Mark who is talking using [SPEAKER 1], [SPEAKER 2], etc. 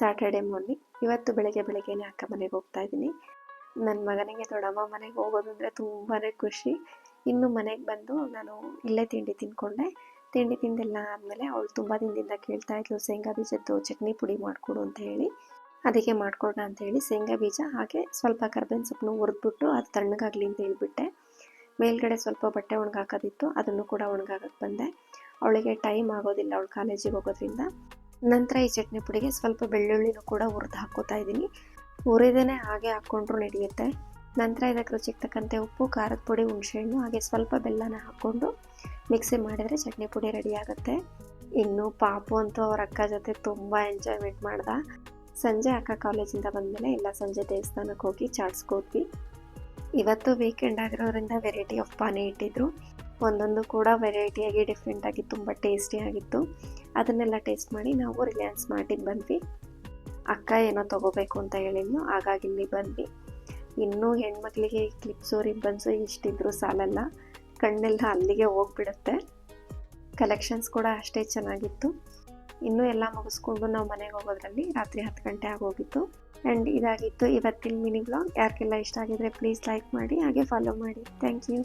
[SPEAKER 1] Saturday morning ಇವತ್ತು ಬೆಳಗ್ಗೆ ಬೆಳಗ್ಗೆನೇ ಅಕ್ಕ ಮನೆಗೆ ಹೋಗ್ತಾ ಇದ್ದೀನಿ. ನನ್ನ ಮಗನಿಗೆ ದೊಡ್ಡಮ್ಮ ಮನೆಗೆ ಹೋಗೋದು ಅಂದರೆ ತುಂಬಾ ಖುಷಿ. ಇನ್ನು ಮನೆಗೆ ಬಂದು ನಾನು ಇಲ್ಲೇ ತಿಂಡಿ ತಿಂದ್ಕೊಂಡೆ ತಿಂಡಿ ತಿಂದೆಲ್ಲ ಆದಮೇಲೆ ಅವಳು ತುಂಬ ದಿನದಿಂದ ಕೇಳ್ತಾ ಇದ್ಲು, ಶೇಂಗಾ ಬೀಜದ್ದು ಚಟ್ನಿ ಪುಡಿ ಮಾಡಿಕೊಡು ಅಂತ ಹೇಳಿ. ಅದಕ್ಕೆ ಮಾಡಿಕೊಡೋಣ ಅಂತ ಹೇಳಿ ಶೇಂಗಾ ಬೀಜ, ಹಾಗೆ ಸ್ವಲ್ಪ ಕರ್ಬೇವಿನ ಸೊಪ್ಪನ್ನು ಹುರಿದ್ಬಿಟ್ಟು ಅದು ತಣ್ಣಗಾಗಲಿ ಅಂತ ಹೇಳಿಬಿಟ್ಟೆ. ಮೇಲ್ಗಡೆ ಸ್ವಲ್ಪ ಬಟ್ಟೆ ಒಣಗಾಕೋದಿತ್ತು, ಅದನ್ನು ಕೂಡ ಒಣಗಾಕಕ್ಕೆ ಬಂದೆ. ಅವಳಿಗೆ ಟೈಮ್ ಆಗೋದಿಲ್ಲ, ಅವಳು ಕಾಲೇಜಿಗೆ ಹೋಗೋದ್ರಿಂದ. ನಂತರ ಈ ಚಟ್ನಿ ಪುಡಿಗೆ ಸ್ವಲ್ಪ ಬೆಳ್ಳುಳ್ಳಿನೂ ಕೂಡ ಹುರಿದು ಹಾಕೋತಾ ಇದ್ದೀನಿ. ಹುರಿದೇನೆ ಹಾಗೆ ಹಾಕ್ಕೊಂಡ್ರು ನಡೆಯುತ್ತೆ. ನಂತರ ಇದಕ್ಕೆ ರುಚಿಗೆ ಉಪ್ಪು, ಖಾರದ ಪುಡಿ, ಹುಣಸೆಹಣ್ಣು ಹಾಗೆ ಸ್ವಲ್ಪ ಬೆಲ್ಲನ ಹಾಕ್ಕೊಂಡು ಮಿಕ್ಸಿ ಮಾಡಿದರೆ ಚಟ್ನಿ ಪುಡಿ ರೆಡಿ ಆಗುತ್ತೆ. ಇನ್ನು ಪಾಪು ಅಂತೂ ಅವ್ರ ಅಕ್ಕ ಜೊತೆ ತುಂಬ ಎಂಜಾಯ್ಮೆಂಟ್ ಮಾಡ್ದ. ಸಂಜೆ ಅಕ್ಕ ಕಾಲೇಜಿಂದ ಬಂದಮೇಲೆ ಎಲ್ಲ ಸಂಜೆ ದೇವಸ್ಥಾನಕ್ಕೆ ಹೋಗಿ ಚಾಟ್ಸ್ಕೋದ್ವಿ ಇವತ್ತು ವೀಕೆಂಡ್ ಆಗಿರೋದ್ರಿಂದ ವೆರೈಟಿ ಆಫ್ ಪಾನಿ ಇಟ್ಟಿದ್ರು. ಒಂದೊಂದು ಕೂಡ ವೆರೈಟಿಯಾಗಿ ಡಿಫ್ರೆಂಟಾಗಿ ತುಂಬ ಟೇಸ್ಟಿಯಾಗಿತ್ತು ಅದನ್ನೆಲ್ಲ ಟೇಸ್ಟ್ ಮಾಡಿ ನಾವು ರಿಲಯನ್ಸ್ ಮಾರ್ಟಿಗೆ ಬಂದ್ವಿ. ಅಕ್ಕ ಏನೋ ತಗೋಬೇಕು ಅಂತ ಹೇಳಿದ್ನು ಹಾಗಾಗಿ ಇಲ್ಲಿ ಬಂದ್ವಿ. ಇನ್ನೂ ಹೆಣ್ಮಕ್ಳಿಗೆ ಕ್ಲಿಪ್ಸು ರಿಬ್ಬನ್ಸು ಇಷ್ಟಿದ್ರು ಸಾಲಲ್ಲ, ಕಣ್ಣೆಲ್ಲ ಅಲ್ಲಿಗೆ ಹೋಗ್ಬಿಡುತ್ತೆ. ಕಲೆಕ್ಷನ್ಸ್ ಕೂಡ ಅಷ್ಟೇ ಚೆನ್ನಾಗಿತ್ತು. ಇನ್ನೂ ಎಲ್ಲ ಮುಗಿಸ್ಕೊಂಡು ನಾವು ಮನೆಗೆ ಹೋಗೋದ್ರಲ್ಲಿ ರಾತ್ರಿ ಹತ್ತು ಗಂಟೆ ಆಗೋಗಿತ್ತು. ಆ್ಯಂಡ್ ಇದಾಗಿತ್ತು ಇವತ್ತಿನ ಮಿನಿ ಬ್ಲಾಗ್ ಯಾರಿಗೆಲ್ಲ ಇಷ್ಟ ಆಗಿದ್ರೆ ಪ್ಲೀಸ್ ಲೈಕ್ ಮಾಡಿ, ಹಾಗೆ ಫಾಲೋ ಮಾಡಿ. Thank you